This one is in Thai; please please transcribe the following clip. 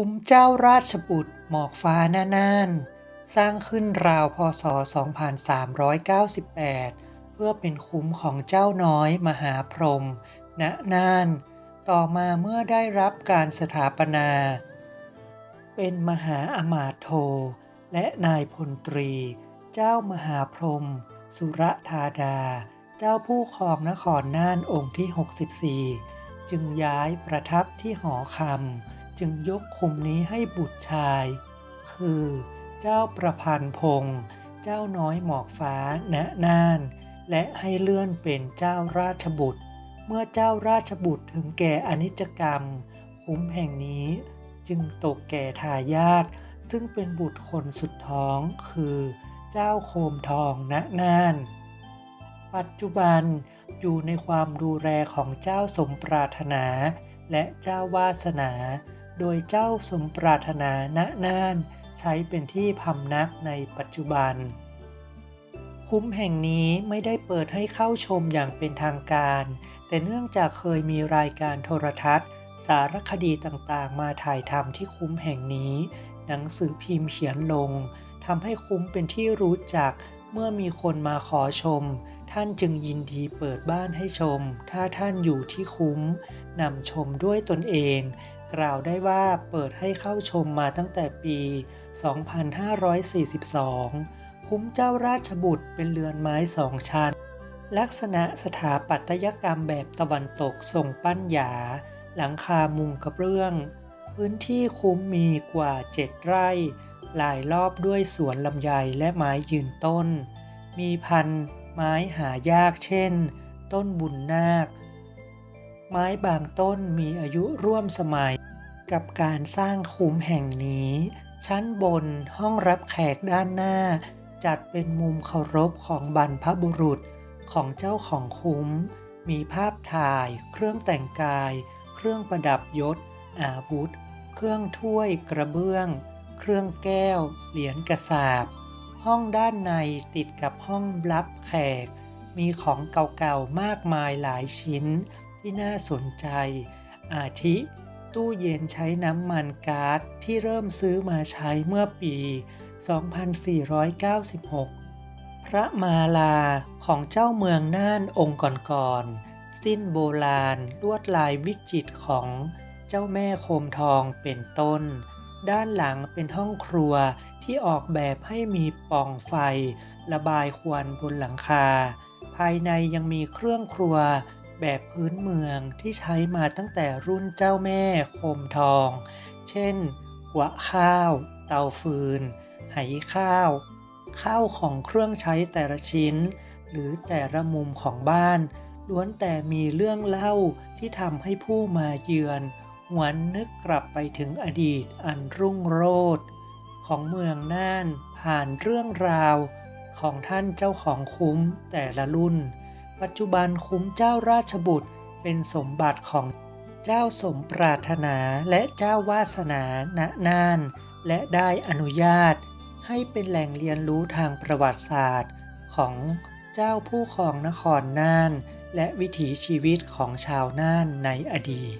คุ้มเจ้าราชบุตรหมอกฟ้าหน้าน่าน สร้างขึ้นราวพศ 2398 เพื่อเป็นคุ้มของเจ้าน้อยมหาพรหมณน่าน ต่อมาเมื่อได้รับการสถาปนา เป็นมหาอมาตโท และนายพลตรี เจ้ามหาพรหมสุรธาดา เจ้าผู้ครองนครน่านองค์ที่ 64 จึงย้ายประทับที่หอคำ จึงยกคุมนี้ให้บุตรชาย คือเจ้าประพันธ์พงษ์เจ้าน้อยหมอกฟ้าณน่าน และให้เลื่อนเป็นเจ้าราชบุตร เมื่อเจ้าราชบุตรถึงแก่อนิจกรรม คุ้มแห่งนี้จึงตกแก่ทายาทซึ่งเป็นบุตรคนสุดท้องคือเจ้าโคมทองณน่าน ปัจจุบันอยู่ในความดูแลของเจ้าสมปรารถนาและเจ้าวาสนา โดยเจ้าสมปรารถนาณน่านใช้เป็นที่พำนักในปัจจุบัน คุ้มแห่งนี้ไม่ได้เปิดให้เข้าชมอย่างเป็นทางการ แต่เนื่องจากเคยมีรายการโทรทัศน์ สารคดีต่างๆ มาถ่ายทำที่คุ้มแห่งนี้ หนังสือพิมพ์เขียนลงทำให้คุ้มเป็นที่รู้จักเมื่อมีคนมาขอชม ท่านจึงยินดีเปิดบ้านให้ชม ถ้าท่านอยู่ที่คุ้มนำชมด้วยตนเอง กล่าวได้ว่าเปิดให้เข้าชมมาตั้งแต่ปี 2542 คุ้มเจ้าราชบุตรเป็นเรือนไม้สองชั้น ลักษณะสถาปัตยกรรมแบบตะวันตกทรงปั้นหยา หลังคามุงกระเบื้อง พื้นที่คุ้มมีกว่า 7 ไร่หลายรอบด้วยสวนลำไยและไม้ยืนต้น มีพันธุ์ไม้หายากเช่น ต้นบุญนาค ไม้บางต้นมีอายุร่วมสมัย กับการสร้างคุ้มแห่งนี้ ชั้นบนห้องรับแขกด้านหน้า จัดเป็นมุมเคารพของบรรพบุรุษของเจ้าของคุ้ม มีภาพถ่าย เครื่องแต่งกาย เครื่องประดับยศ อาวุธ เครื่องถ้วยกระเบื้อง เครื่องแก้ว เหรียญกระสาบ ห้องด้านในติดกับห้องรับแขก มีของเก่าๆมากมายหลายชิ้นที่น่าสนใจ อาทิ ตู้เย็นใช้น้ำมันก๊าซที่เริ่มซื้อมาใช้เมื่อปี 2496 พระมาลาของเจ้าเมืองน่านองค์ก่อนๆ สิ้นโบราณลวดลายวิจิตรของเจ้าแม่โคมทองเป็นต้น ด้านหลังเป็นห้องครัวที่ออกแบบให้มีป่องไฟ ระบายควันบนหลังคา ภายในยังมีเครื่องครัว แบบพื้นเมืองที่ใช้มาตั้งแต่รุ่นเจ้าแม่โคมทอง เช่นหัวข้าว เตาฟืน ไหข้าว ข้าวของเครื่องใช้แต่ละชิ้น หรือแต่ละมุมของบ้าน ล้วนแต่มีเรื่องเล่าที่ทำให้ผู้มาเยือนหวนนึกกลับไปถึงอดีตอันรุ่งโรจน์ของเมืองน่านผ่านเรื่องราวของท่านเจ้าของคุ้มแต่ละรุ่น ปัจจุบันคุ้มเจ้าราชบุตรเป็นสมบัติของเจ้าสมปรารถนาและเจ้าวาสนาณน่าน และได้อนุญาต ให้เป็นแหล่งเรียนรู้ทางประวัติศาสตร์ ของเจ้าผู้ครองนครน่าน และวิถีชีวิตของชาวน่านในอดีต